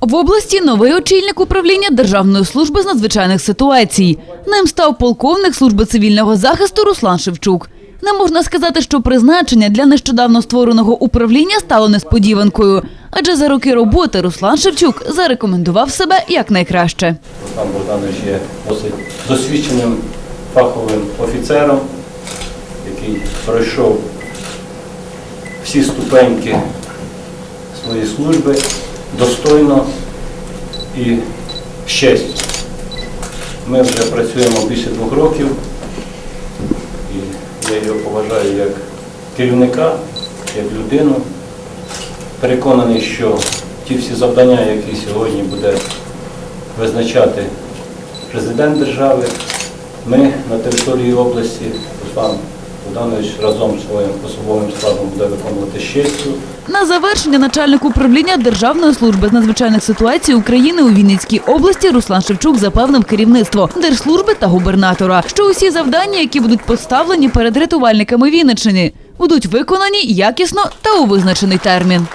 В області новий очільник управління Державної служби з надзвичайних ситуацій. Ним став полковник служби цивільного захисту Руслан Шевчук. Не можна сказати, що призначення для нещодавно створеного управління стало несподіванкою, адже за роки роботи Руслан Шевчук зарекомендував себе як найкраще. Руслан Богданович є досить досвідченим фаховим офіцером, який пройшов всі ступеньки своєї служби достойно і честю. Ми вже працюємо більше двох років, і я його поважаю як керівника, як людину. Переконаний, що ті всі завдання, які сьогодні буде визначати президент держави. Ми на території області, Руслан Богданович разом з своїм особовим складом буде виконувати честю. На завершення начальник управління Державної служби з надзвичайних ситуацій України у Вінницькій області Руслан Шевчук запевнив керівництво держслужби та губернатора, що усі завдання, які будуть поставлені перед рятувальниками Вінниччини, будуть виконані якісно та у визначений термін.